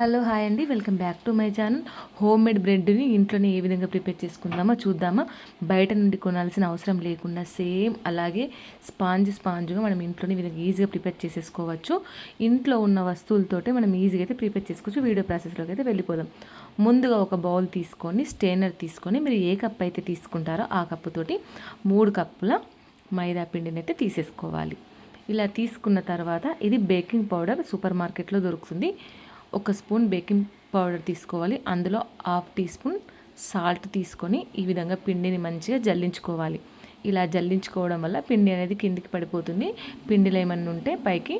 Hello hi అండి. Welcome back to my channel. Home made బ్రెడ్ని ఇంట్లోనే ఏ విధంగా ప్రిపేర్ చేసుకుందామో చూద్దామా. బయట నుండి కొనాల్సిన అవసరం లేకుండా సేమ్ అలాగే స్పాంజ్ స్పాంజ్గా మనం ఇంట్లోనే విధంగా ఈజీగా ప్రిపేర్ చేసేసుకోవచ్చు. ఇంట్లో ఉన్న వస్తువులతోటే మనం ఈజీగా అయితే ప్రిపేర్ చేసుకోవచ్చు. వీడియో ప్రాసెస్లోకి అయితే వెళ్ళిపోదాం. ముందుగా ఒక బౌల్ తీసుకొని స్టేనర్ తీసుకొని మీరు ఏ కప్ అయితే తీసుకుంటారో ఆ కప్పుతోటి మూడు కప్పుల మైదా పిండిని అయితే తీసేసుకోవాలి. ఇలా తీసుకున్న తర్వాత ఇది బేకింగ్ పౌడర్ సూపర్ మార్కెట్లో దొరుకుతుంది. ఒక స్పూన్ బేకింగ్ పౌడర్ తీసుకోవాలి. అందులో హాఫ్ టీ స్పూన్ సాల్ట్ తీసుకొని ఈ విధంగా పిండిని మంచిగా జల్లించుకోవాలి. ఇలా జల్లించుకోవడం వల్ల పిండి అనేది కిందికి పడిపోతుంది. పిండిలో ఏమన్నా ఉంటే పైకి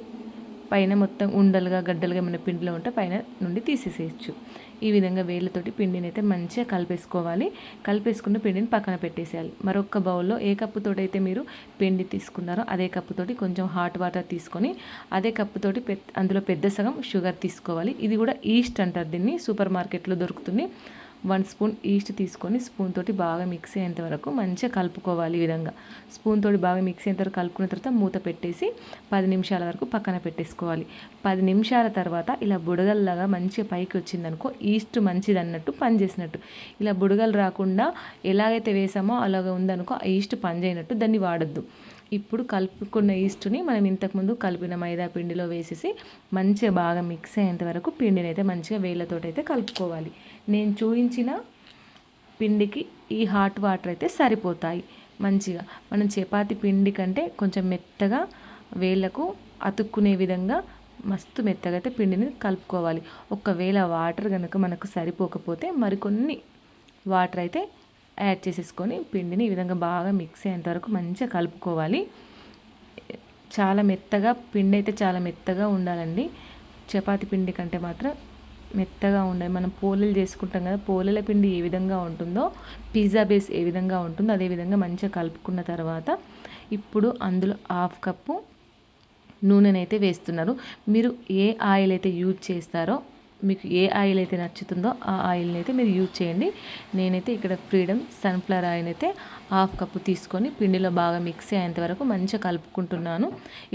పైన మొత్తం ఉండలుగా గడ్డలుగా ఏమైనా పిండిలో ఉంటే పైన నుండి తీసేసేయచ్చు. ఈ విధంగా వేళ్ళతోటి పిండిని అయితే మంచిగా కలిపేసుకోవాలి. కలిపేసుకున్న పిండిని పక్కన పెట్టేసేయాలి. మరొక బౌల్లో ఏ కప్పుతోటి అయితే మీరు పిండి తీసుకున్నారో అదే కప్పుతోటి కొంచెం హాట్ వాటర్ తీసుకొని అదే కప్పుతోటి అందులో పెద్ద సగం షుగర్ తీసుకోవాలి. ఇది కూడా ఈస్ట్ అంటారు దీన్ని. సూపర్ మార్కెట్లో దొరుకుతుంది. వన్ స్పూన్ ఈస్ట్ తీసుకొని స్పూన్ తోటి బాగా మిక్స్ అయ్యేంత వరకు మంచిగా కలుపుకోవాలి ఈ విధంగా. స్పూన్ తోటి బాగా మిక్స్ అయ్యేంత వరకు కలుపుకున్న తర్వాత మూత పెట్టేసి పది నిమిషాల వరకు పక్కన పెట్టేసుకోవాలి. పది నిమిషాల తర్వాత ఇలా బుడగల్లాగా మంచిగా పైకి వచ్చిందనుకో ఈస్ట్ మంచిది అన్నట్టు పని చేసినట్టు ఇలా బుడగలు రాకుండా ఎలాగైతే వేసామో అలాగ ఉందనుకో ఆ ఈస్ట్ పనిచేయనట్టు దాన్ని వాడద్దు. ఇప్పుడు కలుపుకున్న ఈస్ట్ని మనం ఇంతకుముందు కలిపిన మైదా పిండిలో వేసేసి మంచిగా బాగా మిక్స్ అయ్యేంత వరకు పిండిని అయితే మంచిగా వేళ్ళతోటి అయితే కలుపుకోవాలి. నేను చూపించిన పిండికి ఈ హాట్ వాటర్ అయితే సరిపోతాయి. మంచిగా మనం చపాతి పిండి కంటే కొంచెం మెత్తగా వేళ్ళకు అతుక్కునే విధంగా మస్తు మెత్తగా అయితే పిండిని కలుపుకోవాలి. ఒకవేళ వాటర్ కనుక మనకు సరిపోకపోతే మరికొన్ని వాటర్ అయితే యాడ్ చేసేసుకొని పిండిని ఈ విధంగా బాగా మిక్స్ అయ్యేంత వరకు మంచిగా కలుపుకోవాలి. చాలా మెత్తగా పిండి అయితే చాలా మెత్తగా ఉండాలండి. చపాతి పిండి కంటే మాత్రం మెత్తగా ఉండాలి. మనం పోలేలు చేసుకుంటాం కదా పోలేల పిండి ఏ విధంగా ఉంటుందో పిజ్జా బేస్ ఏ విధంగా ఉంటుందో అదే విధంగా మంచిగా కలుపుకున్న తర్వాత ఇప్పుడు అందులో హాఫ్ కప్పు నూనెనైతే వేస్తున్నారు. మీరు ఏ ఆయిల్ అయితే యూజ్ చేస్తారో మీకు ఏ ఆయిల్ అయితే నచ్చుతుందో ఆ ఆయిల్ని అయితే మీరు యూజ్ చేయండి. నేనైతే ఇక్కడ ఫ్రీడమ్ సన్ఫ్లవర్ ఆయిల్ అయితే హాఫ్ కప్పు తీసుకొని పిండిలో బాగా మిక్స్ అయ్యేంత వరకు మంచిగా కలుపుకుంటున్నాను.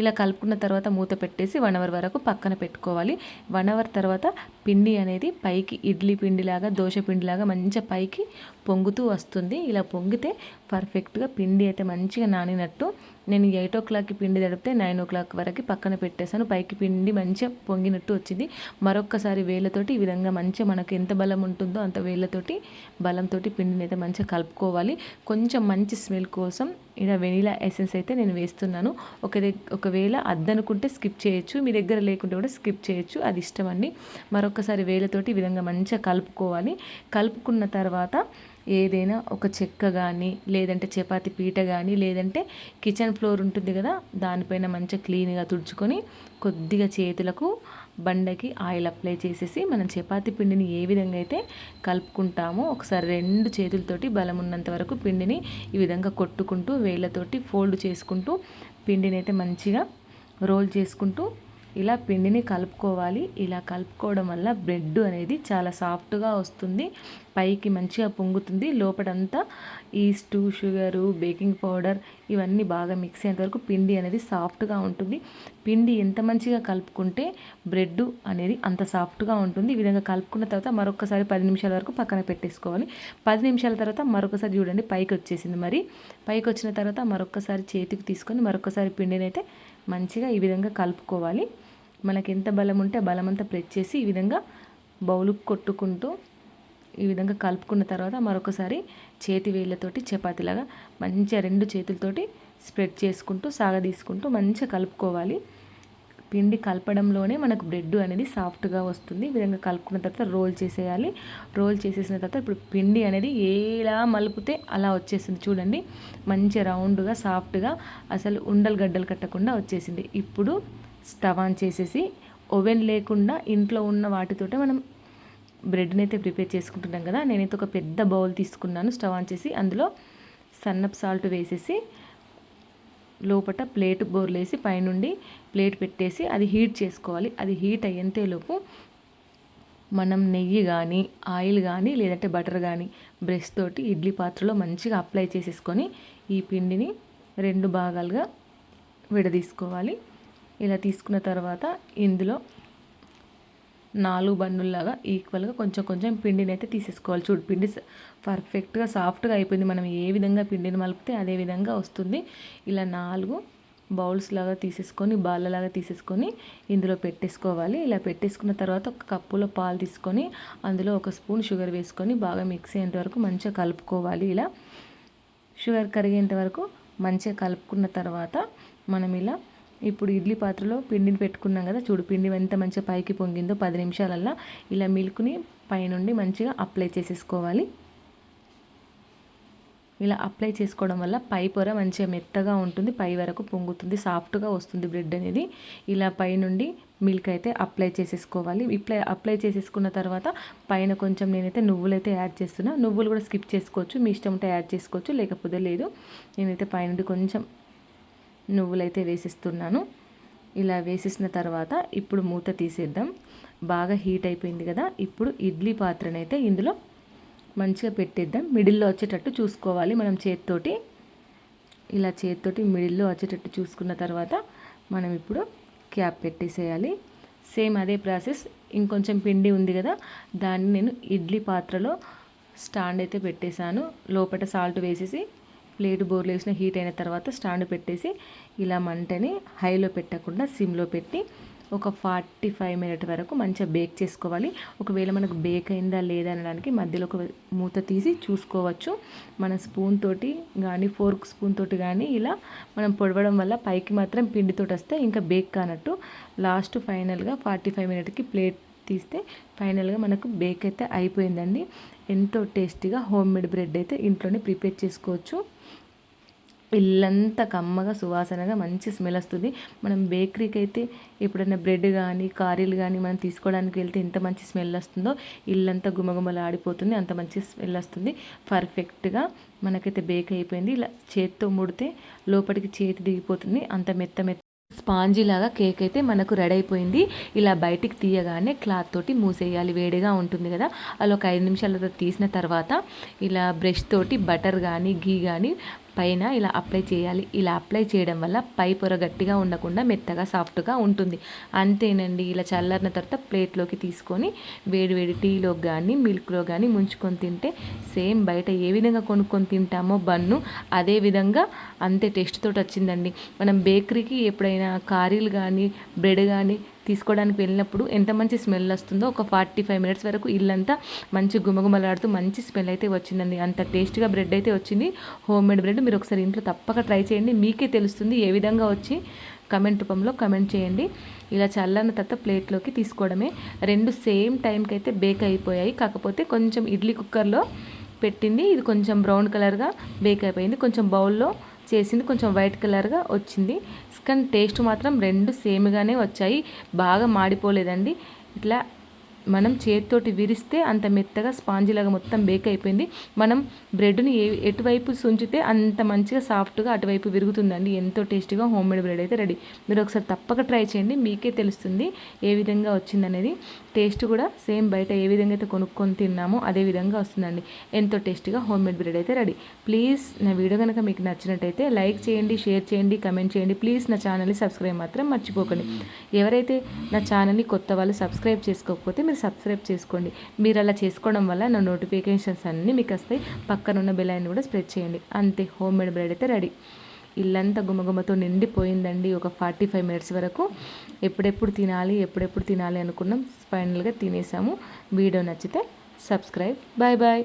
ఇలా కలుపుకున్న తర్వాత మూత పెట్టేసి వన్ అవర్ వరకు పక్కన పెట్టుకోవాలి. వన్ అవర్ తర్వాత పిండి అనేది పైకి ఇడ్లీ పిండిలాగా దోశ పిండిలాగా మంచిగా పైకి పొంగుతూ వస్తుంది. ఇలా పొంగితే పర్ఫెక్ట్గా పిండి అయితే మంచిగా నానినట్టు నేను ఎయిట్ ఓ క్లాక్కి పిండి తడిపితే నైన్ ఓ క్లాక్ వరకు పక్కన పెట్టేశాను. పైకి పిండి మంచిగా పొంగినట్టు వచ్చింది. మరొక్కసారి వేళ్ళతోటి ఈ విధంగా మంచిగా మనకు ఎంత బలం ఉంటుందో అంత వేళ్ళతోటి బలంతో పిండిని అయితే మంచిగా కలుపుకోవాలి. కొంచెం మంచి స్మెల్ కోసం ఇలా వెనీలా ఎసెన్స్ అయితే నేను వేస్తున్నాను. ఒక ఒకవేళ అద్దనుకుంటే స్కిప్ చేయొచ్చు. మీ దగ్గర లేకుంటే కూడా స్కిప్ చేయొచ్చు. అది ఇష్టం అండి. మరొకసారి వేలతోటి ఈ విధంగా మంచిగా కలుపుకోవాలి. కలుపుకున్న తర్వాత ఏదైనా ఒక చెక్క కానీ లేదంటే చపాతి పీట కానీ లేదంటే కిచెన్ ఫ్లోర్ ఉంటుంది కదా దానిపైన మంచిగా క్లీన్గా తుడుచుకొని కొద్దిగా చేతులకు బండకి ఆయిల్ అప్లై చేసేసి మనం చపాతి పిండిని ఏ విధంగా అయితే కలుపుకుంటామో ఒకసారి రెండు చేతులతోటి బలం ఉన్నంత వరకు పిండిని ఈ విధంగా కొట్టుకుంటూ వేళ్ళతోటి ఫోల్డ్ చేసుకుంటూ పిండిని అయితే మంచిగా రోల్ చేసుకుంటూ ఇలా పిండిని కలుపుకోవాలి. ఇలా కలుపుకోవడం వల్ల బ్రెడ్ అనేది చాలా సాఫ్ట్గా వస్తుంది. పైకి మంచిగా పొంగుతుంది. లోపలంతా ఈస్టు షుగరు బేకింగ్ పౌడర్ ఇవన్నీ బాగా మిక్స్ అయ్యేంత వరకు పిండి అనేది సాఫ్ట్గా ఉంటుంది. పిండి ఎంత మంచిగా కలుపుకుంటే బ్రెడ్ అనేది అంత సాఫ్ట్గా ఉంటుంది. ఈ విధంగా కలుపుకున్న తర్వాత మరొకసారి పది నిమిషాల వరకు పక్కన పెట్టేసుకోవాలి. పది నిమిషాల తర్వాత మరొకసారి చూడండి పైకి వచ్చేసింది మరి. పైకి వచ్చిన తర్వాత మరొకసారి చేతికి తీసుకొని మరొకసారి పిండిని అయితే మంచిగా ఈ విధంగా కలుపుకోవాలి. మనకి ఎంత బలం ఉంటే బలం అంతా ప్రెస్ చేసి ఈ విధంగా బౌలు కొట్టుకుంటూ ఈ విధంగా కలుపుకున్న తర్వాత మరొకసారి చేతి వేళ్ళతోటి చపాతీలాగా మంచిగా రెండు చేతులతోటి స్ప్రెడ్ చేసుకుంటూ సాగదీసుకుంటూ మంచిగా కలుపుకోవాలి. పిండి కలపడంలోనే మనకు బ్రెడ్ అనేది సాఫ్ట్గా వస్తుంది. ఈ విధంగా కలుపుకున్న తర్వాత రోల్ చేసేయాలి. రోల్ చేసేసిన తర్వాత ఇప్పుడు పిండి అనేది ఎలా మలుపుతే అలా వచ్చేసింది చూడండి. మంచి రౌండ్గా సాఫ్ట్గా అసలు ఉండలు గడ్డలు కట్టకుండా వచ్చేసింది. ఇప్పుడు స్టవ్ ఆన్ చేసేసి ఓవెన్ లేకుండా ఇంట్లో ఉన్న వాటితోటే మనం బ్రెడ్ని అయితే ప్రిపేర్ చేసుకుంటున్నాం కదా. నేనైతే ఒక పెద్ద బౌల్ తీసుకున్నాను. స్టవ్ ఆన్ చేసి అందులో సన్నప్ సాల్ట్ వేసేసి లోపల ప్లేట్ బోర్లేసి పైనుండి ప్లేట్ పెట్టేసి అది హీట్ చేసుకోవాలి. అది హీట్ అయ్యేంతేలోపు మనం నెయ్యి కానీ ఆయిల్ కానీ లేదంటే బటర్ కానీ బ్రష్ తోటి ఇడ్లీ పాత్రలో మంచిగా అప్లై చేసేసుకొని ఈ పిండిని రెండు భాగాలుగా విడదీసుకోవాలి. ఇలా తీసుకున్న తర్వాత ఇందులో నాలుగు బన్నుల్లాగా ఈక్వల్గా కొంచెం కొంచెం పిండిని అయితే తీసేసుకోవాలి. చూడు పిండి పర్ఫెక్ట్గా సాఫ్ట్గా అయిపోయింది. మనం ఏ విధంగా పిండిని మలిపితే అదే విధంగా వస్తుంది. ఇలా నాలుగు బౌల్స్ లాగా తీసేసుకొని బాళ్ళలాగా తీసేసుకొని ఇందులో పెట్టేసుకోవాలి. ఇలా పెట్టేసుకున్న తర్వాత ఒక కప్పులో పాలు తీసుకొని అందులో ఒక స్పూన్ షుగర్ వేసుకొని బాగా మిక్స్ అయ్యేంత వరకు మంచిగా కలుపుకోవాలి. ఇలా షుగర్ కరిగేంత వరకు మంచిగా కలుపుకున్న తర్వాత మనం ఇలా ఇప్పుడు ఇడ్లీ పాత్రలో పిండిని పెట్టుకున్నాం కదా చూడు పిండి ఎంత మంచిగా పైకి పొంగిందో పది నిమిషాలల్లో ఇలా మిల్క్ని పైనుండి మంచిగా అప్లై చేసేసుకోవాలి. ఇలా అప్లై చేసుకోవడం వల్ల పై పొర మంచిగా మెత్తగా ఉంటుంది పై వరకు పొంగుతుంది సాఫ్ట్గా వస్తుంది బ్రెడ్ అనేది. ఇలా పైనుండి మిల్క్ అయితే అప్లై చేసేసుకోవాలి. ఇప్లై అప్లై చేసేసుకున్న తర్వాత పైన కొంచెం నేనైతే నువ్వులైతే యాడ్ చేస్తున్నా. నువ్వులు కూడా స్కిప్ చేసుకోవచ్చు మీ ఇష్టం ఉంటే యాడ్ చేసుకోవచ్చు లేకపోతే లేదు. నేనైతే పైనుండి కొంచెం నువ్వులైతే వేసిస్తున్నాను. ఇలా వేసేసిన తర్వాత ఇప్పుడు మూత తీసేద్దాం. బాగా హీట్ అయిపోయింది కదా ఇప్పుడు ఇడ్లీ పాత్రనైతే ఇందులో మంచిగా పెట్టేద్దాం. మిడిల్లో వచ్చేటట్టు చూసుకోవాలి మనం చేతితోటి. ఇలా చేతితోటి మిడిల్లో వచ్చేటట్టు చూసుకున్న తర్వాత మనం ఇప్పుడు క్యాప్ పెట్టేసేయాలి. సేమ్ అదే ప్రాసెస్ ఇంకొంచెం పిండి ఉంది కదా దాన్ని నేను ఇడ్లీ పాత్రలో స్టాండ్ అయితే పెట్టేశాను. లోపల సాల్ట్ వేసేసి ప్లేట్ బోర్లు వేసిన హీట్ అయిన తర్వాత స్టాండ్ పెట్టేసి ఇలా మంటని హైలో పెట్టకుండా సిమ్లో పెట్టి ఒక ఫార్టీ ఫైవ్ మినిట్ వరకు మంచిగా బేక్ చేసుకోవాలి. ఒకవేళ మనకు బేక్ అయిందా లేదా అనడానికి మధ్యలో ఒక మూత తీసి చూసుకోవచ్చు. మన స్పూన్ తోటి కానీ ఫోర్క్ స్పూన్ తోటి కానీ ఇలా మనం పొడవడం వల్ల పైకి మాత్రం పిండితోటి వస్తే ఇంకా బేక్ కానట్టు లాస్ట్ ఫైనల్గా ఫార్టీ ఫైవ్ మినిట్కి ప్లేట్ తీస్తే ఫైనల్గా మనకు బేక్ అయితే అయిపోయిందండి. ఎంతో టేస్టీగా హోమ్ మేడ్ బ్రెడ్ అయితే ఇంట్లోనే ప్రిపేర్ చేసుకోవచ్చు. ఇల్లంతా కమ్మగా సువాసనగా మంచి స్మెల్ వస్తుంది. మనం బేకరీకి అయితే ఎప్పుడైనా బ్రెడ్ కానీ కారీలు కానీ మనం తీసుకోవడానికి వెళ్తే ఎంత మంచి స్మెల్ వస్తుందో ఇల్లంతా గుమగుమలు ఆడిపోతుంది అంత మంచి స్మెల్ వస్తుంది. పర్ఫెక్ట్గా మనకైతే బేక్ అయిపోయింది. ఇలా చేత్తో ముడితే లోపలికి చేతి దిగిపోతుంది. అంత మెత్త మెత్త స్పాంజీ లాగా కేక్ అయితే మనకు రెడీ అయిపోయింది. ఇలా బయటికి తీయగానే క్లాత్ తోటి మూసేయాలి. వేడిగా ఉంటుంది కదా. అలా ఒక ఐదు నిమిషాల తీసిన తర్వాత ఇలా బ్రష్ తోటి బటర్ కానీ గీ కానీ పైన ఇలా అప్లై చేయాలి. ఇలా అప్లై చేయడం వల్ల పై పొర గట్టిగా ఉండకుండా మెత్తగా సాఫ్ట్గా ఉంటుంది. అంతేనండి. ఇలా చల్లారిన తర్వాత ప్లేట్లోకి తీసుకొని వేడివేడి టీలో కానీ మిల్క్లో కానీ ముంచుకొని తింటే సేమ్ బయట ఏ విధంగా కొనుక్కొని తింటామో బన్ను అదే విధంగా అంతే టేస్ట్ తోటి వచ్చిందండి. మనం బేకరీకి ఎప్పుడైనా కారీలు కానీ బ్రెడ్ కానీ తీసుకోవడానికి వెళ్ళినప్పుడు ఎంత మంచి స్మెల్ వస్తుందో ఒక ఫార్టీ ఫైవ్ మినిట్స్ వరకు ఇల్లంతా మంచి గుమగుమలాడుతూ మంచి స్మెల్ అయితే వచ్చిందండి. అంత టేస్ట్గా బ్రెడ్ అయితే వచ్చింది. హోమ్ మేడ్ బ్రెడ్ మీరు ఒకసారి ఇంట్లో తప్పక ట్రై చేయండి. మీకే తెలుస్తుంది ఏ విధంగా వచ్చి కమెంట్ రూపంలో కమెంట్ చేయండి. ఇలా చల్లని తర్వాత ప్లేట్లోకి తీసుకోవడమే. రెండు సేమ్ టైంకి అయితే బేక్ అయిపోయాయి. కాకపోతే కొంచెం ఇడ్లీ కుక్కర్లో పెట్టింది. ఇది కొంచెం బ్రౌన్ కలర్గా బేక్ అయిపోయింది. కొంచెం బౌల్లో చేసింది. కొంచెం వైట్ కలర్గా వచ్చింది. కానీ టేస్ట్ మాత్రం రెండు సేమ్గానే వచ్చాయి. బాగా మాడిపోలేదండి. ఇట్లా మనం చేతితోటి విరిస్తే అంత మెత్తగా స్పాంజిలాగా మొత్తం బేక్ అయిపోయింది. మనం బ్రెడ్ని ఏ ఎటువైపు సుంచితే అంత మంచిగా సాఫ్ట్గా అటువైపు విరుగుతుందండి. ఎంతో టేస్టీగా హోమ్ మేడ్ బ్రెడ్ అయితే రెడీ మీరు ఒకసారి తప్పక ట్రై చేయండి. మీకే తెలుస్తుంది ఏ విధంగా వచ్చిందనేది. టేస్ట్ కూడా సేమ్ బయట ఏ విధంగా అయితే కొనుక్కొని తిన్నామో అదే విధంగా వస్తుందండి. ఎంతో టేస్టీగా హోమ్ మేడ్ బ్రెడ్ అయితే రెడీ ప్లీజ్ నా వీడియో కనుక మీకు నచ్చినట్టయితే లైక్ చేయండి షేర్ చేయండి కమెంట్ చేయండి. ప్లీజ్ నా ఛానల్ని సబ్స్క్రైబ్ మాత్రం మర్చిపోకండి. ఎవరైతే నా ఛానల్ని కొత్త వాళ్ళు సబ్స్క్రైబ్ చేసుకోకపోతే మీరు సబ్స్క్రైబ్ చేసుకోండి. మీరు అలా చేసుకోవడం వల్ల నా నోటిఫికేషన్స్ అన్నీ మీకు వస్తాయి. పక్కనున్న బెల్ ఐన్ కూడా స్ప్రెడ్ చేయండి. అంతే హోమ్ మేడ్ బ్రెడ్ అయితే రెడీ ఇల్లంతా గుమగుమతో నిండిపోయిందండి ఒక ఫార్టీ ఫైవ్ మినిట్స్ వరకు. ఎప్పుడెప్పుడు తినాలి ఎప్పుడెప్పుడు తినాలి అనుకున్నాం. ఫైనల్గా తినేసాము. వీడియో నచ్చితే సబ్స్క్రైబ్ బాయ్ బాయ్